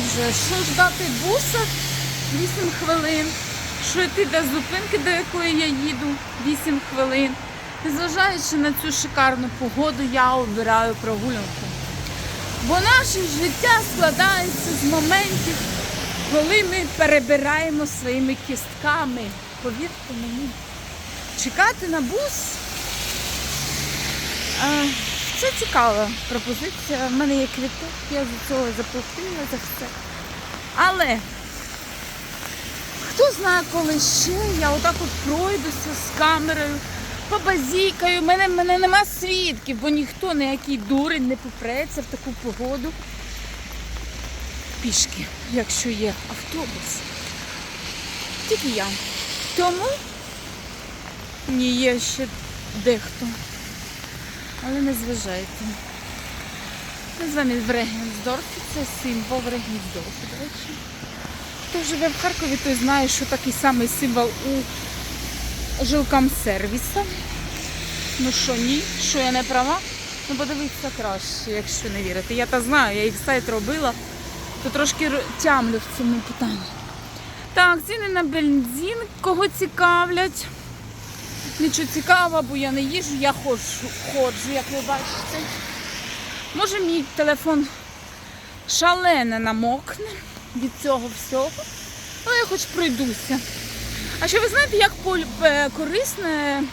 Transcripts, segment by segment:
Отже, що ждати буса 8 хвилин, що йти до зупинки, до якої я їду 8 хвилин. Незважаючи на цю шикарну погоду, я обираю прогулянку. Бо наше життя складається з моментів, коли ми перебираємо своїми кістками. Повірте мені, чекати на бус. А, це цікава пропозиція. У мене є квіток, я за цього заплатила за все. Але хто знає, коли ще я отак от пройдуся з камерою, побазікаю, мене, мене нема свідків, бо ніхто ніякий дурень не попреться в таку погоду. Пішки, якщо є автобус. Тільки я. Тому ні, є ще дехто. Але не зважайте. Ми з вами в Регенсдорфі, це символ в Регенсдорфі, до речі. Хто живе в Харкові, той знає, що такий самий символ у жилкомсервіса. Ну що, ні, що я не права? Ну подивіться краще, якщо не вірите. Я та знаю, я їх сайт робила, то трошки тямлю в цьому питанні. Так, ціни на бензин, кого цікавлять. Нічого цікавого, бо я не їжджу, я ходжу, ходжу, як ви бачите. Може мій телефон шалено намокне від цього всього, але я хоч пройдуся. А ще ви знаєте, як е, корисна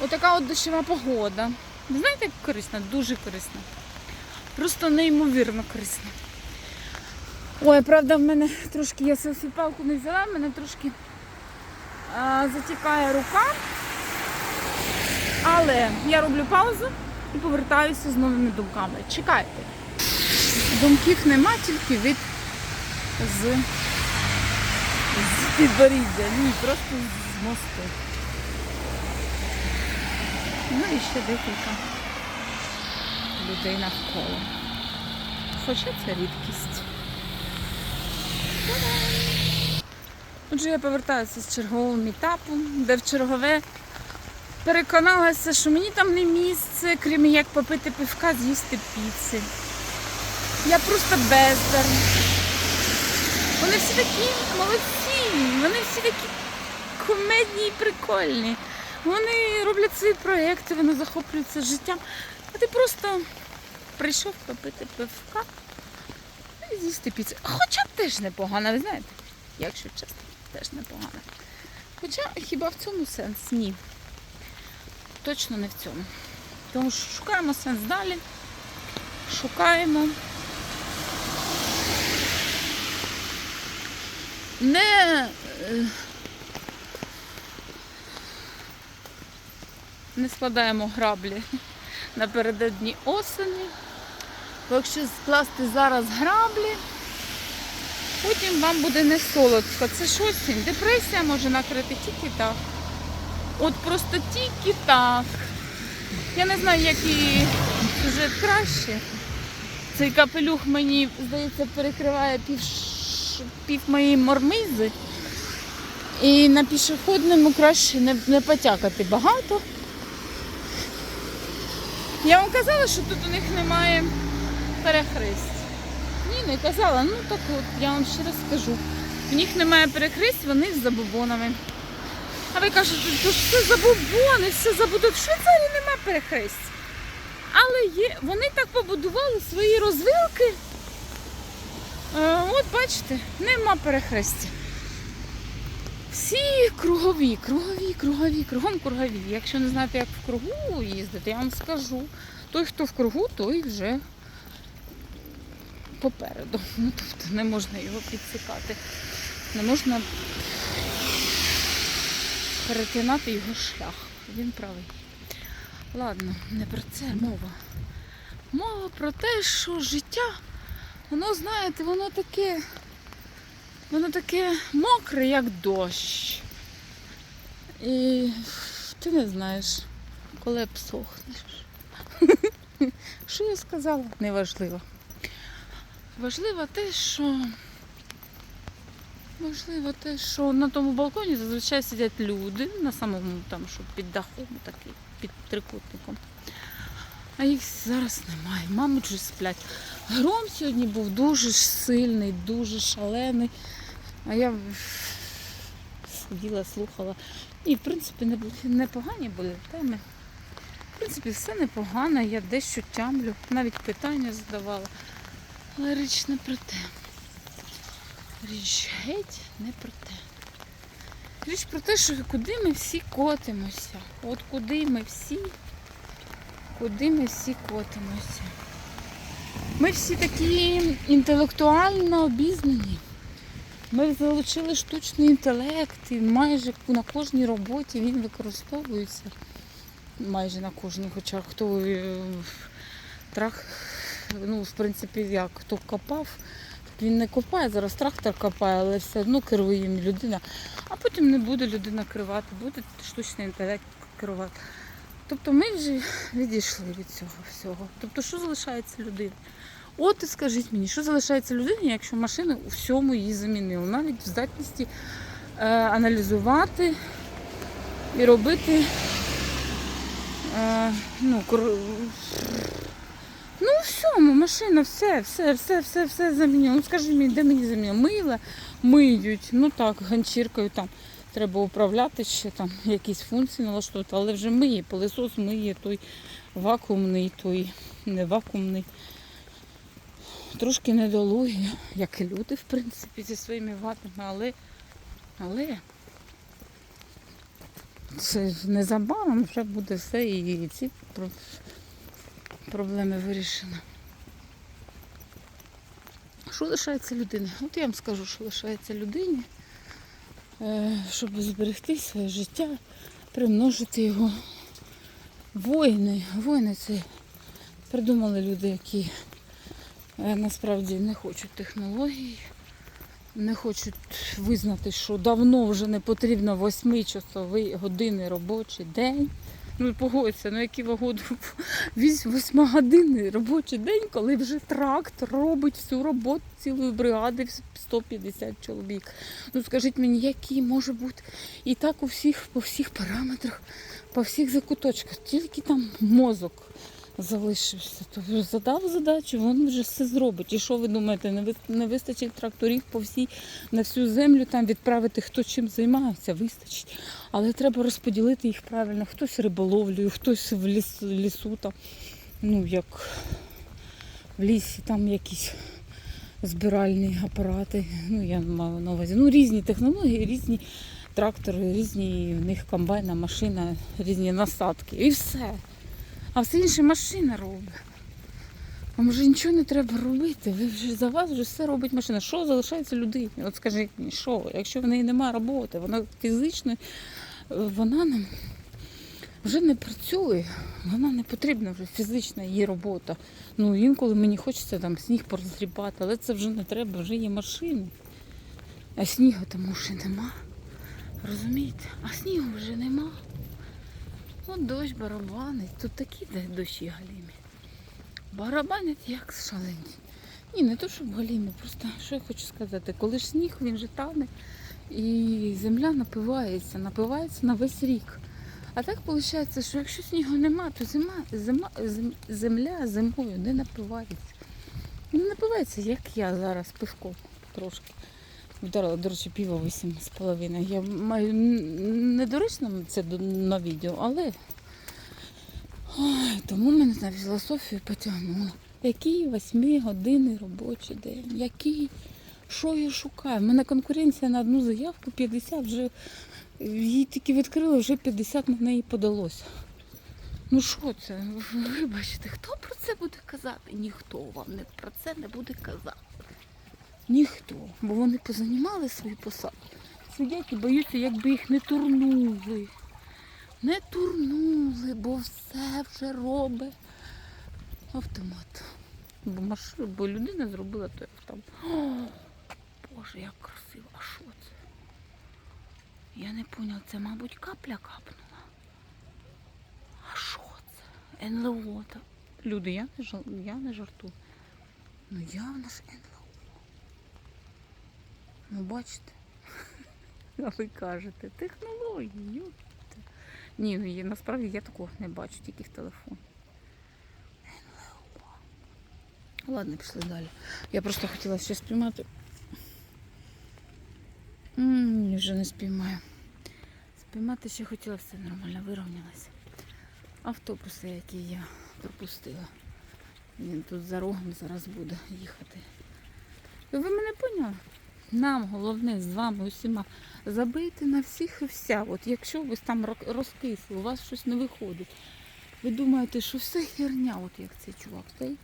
отака от дощова погода. Ви знаєте, як корисна? Дуже корисна. Просто неймовірно корисна. Ой, правда, в мене трошки я селфі-палку не взяла, в мене трошки а, затікає рука. Але я роблю паузу і повертаюся з новими думками. Чекайте. Думків нема, тільки від з, з підборіддя. Ні, просто з мосту. Ну і ще декілька людей навколо. Хоча це рідкість. Отже, я повертаюся з чергового мітапу, де в чергове переконалася, що мені там не місце, крім як попити пивка, з'їсти піци. Я просто бездар. Вони всі такі молодці, вони всі такі кумедні і прикольні. Вони роблять свої проекти, вони захоплюються життям. А ти просто прийшов попити пивка і з'їсти піцу. Хоча теж непогано, ви знаєте, якщо чесно, теж непогано. Хоча хіба в цьому сенс? Ні. Точно не в цьому. Тому що шукаємо сенс далі. Шукаємо. Не, е, не складаємо граблі напередодні осені. Бо якщо скласти зараз граблі, потім вам буде не солодко. Це ж осінь. Депресія може накрити тільки так. От просто тільки так. Я не знаю, який сюжет краще. Цей капелюх мені, здається, перекриває пів, пів моєї мормизи. І на пішохідному краще не, не потякати багато. Я вам казала, що тут у них немає перехресть. Ні, не казала. Ну так от, я вам ще раз скажу. У них немає перехресть, вони з забобонами. А ви кажете, то ж все забобони, все забудов. В Швейцарії нема перехресть. Але є, вони так побудували свої розвилки. Е, от бачите, нема перехрестя. Всі кругові, кругові, кругові, кругом кругові. Якщо не знаєте, як в кругу їздити, я вам скажу. Той, хто в кругу, той вже попереду. Ну, тобто не можна його підсікати. Не можна перетинати його шлях. Він правий. Ладно, не про це мова. Мова про те, що життя, воно, знаєте, воно таке, воно таке мокре, як дощ. І ти не знаєш, коли обсохнеш. Що я сказала? Неважливо. Важливо те, що Можливо, те, що на тому балконі зазвичай сидять люди на самому там, що під дахом, такий, під трикутником. А їх зараз немає. Мабуть, вже сплять. Гром сьогодні був дуже сильний, дуже шалений. А я сиділа, слухала. І, в принципі, не- непогані були теми. В принципі, все непогано, я дещо тямлю, навіть питання задавала. Але річ не про те. Річ геть не про те. Річ про те, що куди ми всі котимося. От куди ми всі, куди ми всі котимося. Ми всі такі інтелектуально обізнані. Ми залучили штучний інтелект і майже на кожній роботі він використовується. Майже на кожній, хоча хто е, трах, ну, в принципі, як, хто копав, він не копає, зараз трактор копає, але все одно керує їм людина. А потім не буде людина керувати, буде штучний інтелект керувати. Тобто ми вже відійшли від цього всього. Тобто, що залишається людина? От і скажіть мені, що залишається людині, якщо машина у всьому її замінила, навіть в здатності е, аналізувати і робити е, ну, ну, всьому, машина, все, все, все, все, все замінила. Ну скажи мені, де мені замінила? Мила, миють, ну так, ганчіркою там. Треба управляти ще там якісь функції налаштувати, але вже миє, пилисос миє той вакуумний, той не вакуумний. Трошки недолугі, як і люди, в принципі, зі своїми ватами, але, але це незабаром вже буде все і ці проблеми вирішені. Що лишається людині? От я вам скажу, що лишається людині, Е, щоб зберегти своє життя, примножити його. Воїни, воїни це придумали люди, які е, насправді не хочуть технологій, не хочуть визнати, що давно вже не потрібно 8-часовий години робочий день. Ну погодься, ну які вагоду 8 години робочий день, коли вже трактор робить всю роботу цілої бригади в 150 чоловік. Ну скажіть мені, який може бути і так у всіх по всіх параметрах, по всіх закуточках, тільки там мозок залишився. Тобто задав задачу, він вже все зробить. І що ви думаєте, не вистачить тракторів по всій на всю землю там відправити, хто чим займається, вистачить. Але треба розподілити їх правильно. Хтось риболовлею, хтось в ліс, лісу там, ну як в лісі там якісь збиральні апарати. Ну, я маю на увазі. Ну, різні технології, різні трактори, різні в них комбайна, машина, різні насадки. І все. А все інше машина робить. Вам вже нічого не треба робити. Ви вже за вас вже все робить машина. Що залишається людині? От скажіть що? Якщо в неї немає роботи, вона фізично, вона не, вже не працює, вона не потрібна вже фізична її робота. Ну інколи мені хочеться там сніг порозрібати, але це вже не треба, вже є машини. А снігу тому ще нема. Розумієте? А снігу вже нема. От дощ барабанить. Тут такі дощі галімі. Барабанять як шалені. Ні, не то, щоб галімі, просто що я хочу сказати, коли ж сніг, він же тане і земля напивається, напивається на весь рік. А так виходить, що якщо снігу нема, то зима, зима, земля зимою не напивається. Не напивається, як я зараз пивком трошки. Вдарила, до речі, піво 8,5. Я маю недоречно це на відео, але Ой, тому мене на філософію потягнуло. Який 8 години робочий день? Який? Що я шукаю? У мене конкуренція на одну заявку 50 вже її тільки відкрили, вже 50 на неї подалося. Ну що це? Вибачте, хто про це буде казати? Ніхто вам про це не буде казати. Ніхто. Бо вони позанімали свої посади. Сидять і боються, якби їх не турнули. Не турнули, бо все вже робить автомат. Бо, маш... бо людина зробила той автомат. О, Боже, як красиво. А що це? Я не поняла, це, мабуть, капля капнула. А що це? НЛО. Люди, я не, жал... я не жартую. Ну явно ж НЛО. Ну бачите? А ви кажете, технології, йопта. Ні, ну насправді я такого не бачу, тільки в телефоні. Ладно, пішли далі. Я просто хотіла ще спіймати. Ні, вже не спіймаю. Спіймати ще хотіла, все нормально, вирівнялася. Автобуси, які я пропустила. Він тут за рогом зараз буде їхати. Ви мене поняли? Нам головне з вами усіма забити на всіх і вся. От якщо ви там ро- розкисли, у вас щось не виходить. Ви думаєте, що все херня, от як цей чувак стоїть.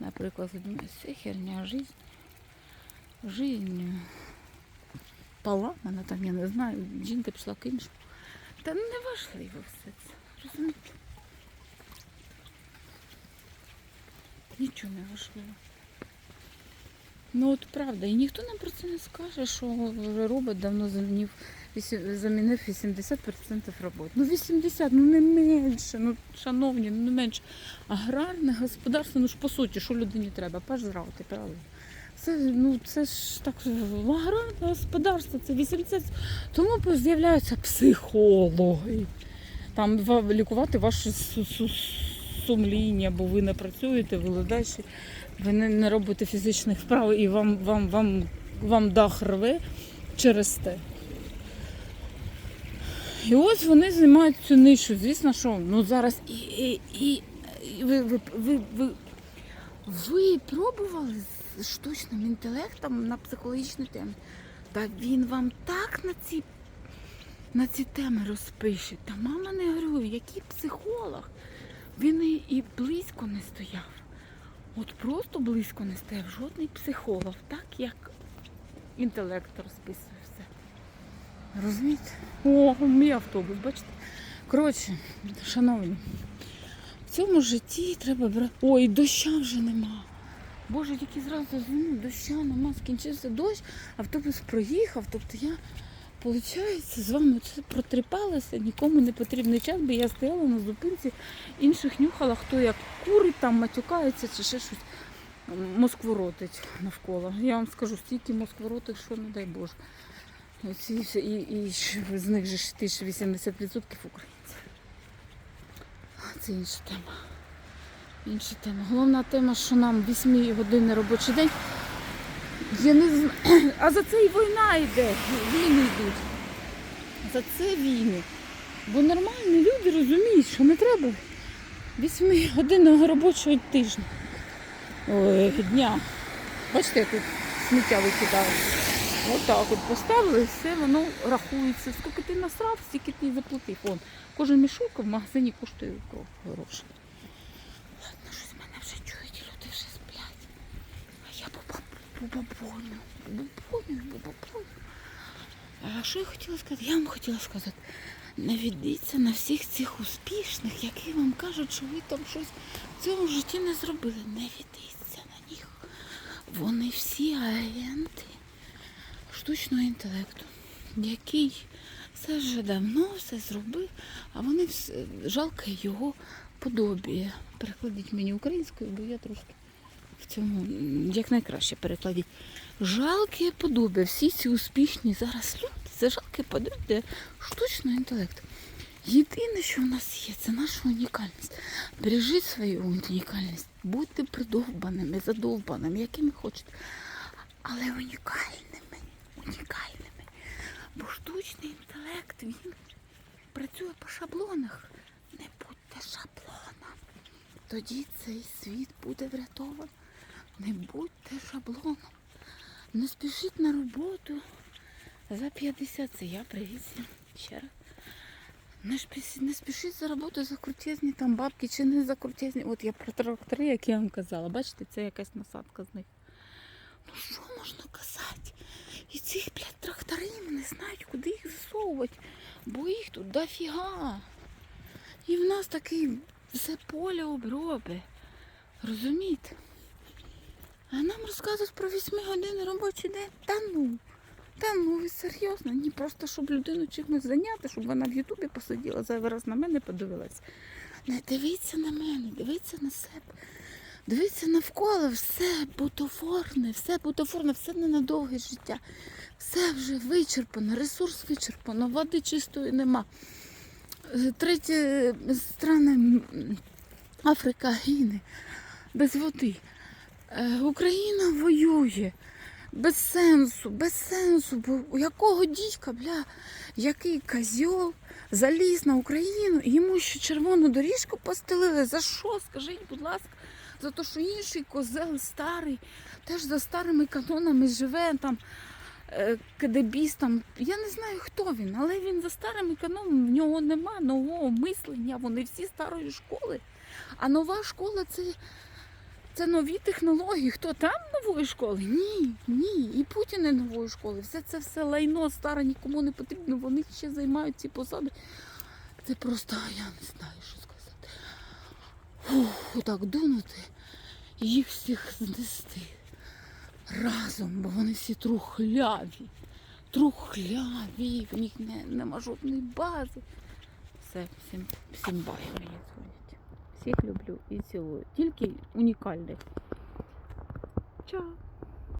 Наприклад, ви думаєте, все херня, жизнь. Жизнь поламана, там, я не знаю, жінка пішла к іншому. Та не важливо все це. Розумієте? Нічого не важливо. Ну от правда, і ніхто нам про це не скаже, що робот давно замінив, замінив 80% робот. Ну 80, ну не менше, ну шановні, ну не менше. Аграрне господарство, ну ж по суті, що людині треба? Пожрати, правда. Це, ну, це ж так, аграрне господарство, це 80. Тому з'являються психологи. Там ва- лікувати су- сумління, бо ви не працюєте, ви ледачі, ви не, не робите фізичних вправ і вам, вам, вам, вам дах рве через те. І ось вони займають цю нишу. Звісно, що ну зараз і, і, і, і ви, ви, ви, ви, ви пробували з штучним інтелектом на психологічні теми. Та він вам так на ці, на ці теми розпише. Та мама не говорю, який психолог. Він і, близько не стояв. От просто близько не стояв жодний психолог, так як інтелект розписує все. Розумієте? О, мій автобус, бачите? Коротше, шановні, в цьому житті треба брати. Ой, доща вже нема. Боже, тільки зразу ну, доща нема, скінчився дощ, автобус проїхав. Тобто я, виходить, з вами це протріпалася, нікому не потрібний час, бо я стояла на зупинці, інших нюхала, хто як курить, там матюкається чи ще щось. Москворотить навколо. Я вам скажу, стільки москворотих, що не дай Боже. Оці, і, і з них же ж ти ж 80% українців. Це інша тема. Інша тема. Головна тема, що нам 8 годинний робочий день. Я не знаю. А за це і війна йде. Війни йдуть. За це війни. Бо нормальні люди розуміють, що не треба 8 годинного робочого тижня. Ой, дня. Бачите, я тут сміття викидаю. Отак от поставили, все воно рахується. Скільки ти насрав, стільки ти заплатив. Вон, кожен мішок в магазині коштує гроші. Ладно, щось мене вже чують, люди вже сплять. А я бубабоню, бубабоню, бубабоню. А що я хотіла сказати? Я вам хотіла сказати, не ведіться на всіх цих успішних, які вам кажуть, що ви там щось в цьому житті не зробили. Не ведіться на них. Вони всі агенти штучного інтелекту, який все вже давно все зробив, а вони все, жалко його подобіє. Перекладіть мені українською, бо я трошки цьому м, як найкраще перекладіть. Жалке подобія. Всі ці успішні зараз люди, це жалке подобія штучного інтелекту. Єдине, що в нас є, це наша унікальність. Бережіть свою унікальність, будьте придовбаними, задовбаними, якими хочете, але унікальними, унікальними. Бо штучний інтелект, він працює по шаблонах. Не будьте шаблоном. Тоді цей світ буде врятований. Не будьте шаблоном. Не спішіть на роботу за 50. Це я привіт всім ще раз. Не, не спішіть за роботу за крутезні там бабки чи не за крутезні. От я про трактори, як я вам казала. Бачите, це якась насадка з них. Ну що можна казати? І цих, блядь, тракторів не знають, куди їх засовувати, бо їх тут дофіга. І в нас такий все поле оброби. Розумієте? А нам розказують про 8 годин робочий день. Та ну. Та ну ви серйозно? Ні, просто щоб людину чимось зайняти, щоб вона в Ютубі посиділа, зайвий раз на мене подивилась. Не дивіться на мене, дивіться на себе. Дивіться навколо, все бутафорне, все бутафорне, все не на довге життя. Все вже вичерпано, ресурс вичерпано, води чистої нема. Е, Треті страни Африка гине без води. Е, Україна воює. Без сенсу, без сенсу. Бо у якого дідька, бля, який козьол заліз на Україну і йому ще червону доріжку постелили. За що? Скажіть, будь ласка, за те, що інший козел старий, теж за старими канонами живе там. е, КДБіст там, я не знаю, хто він, але він за старими канонами, в нього нема нового мислення, вони всі старої школи. А нова школа це, це нові технології. Хто там нової школи? Ні, ні. І Путін не нової школи. Все це все лайно старе, нікому не потрібно. Вони ще займають ці посади. Це просто я не знаю, що сказати. Фух, так дунути їх всіх знести разом, бо вони всі трухляві. Трухляві, в них не, нема жодної бази. Все, всім, всім бай мені. Всіх люблю і цілую. Тільки унікальних. Чао.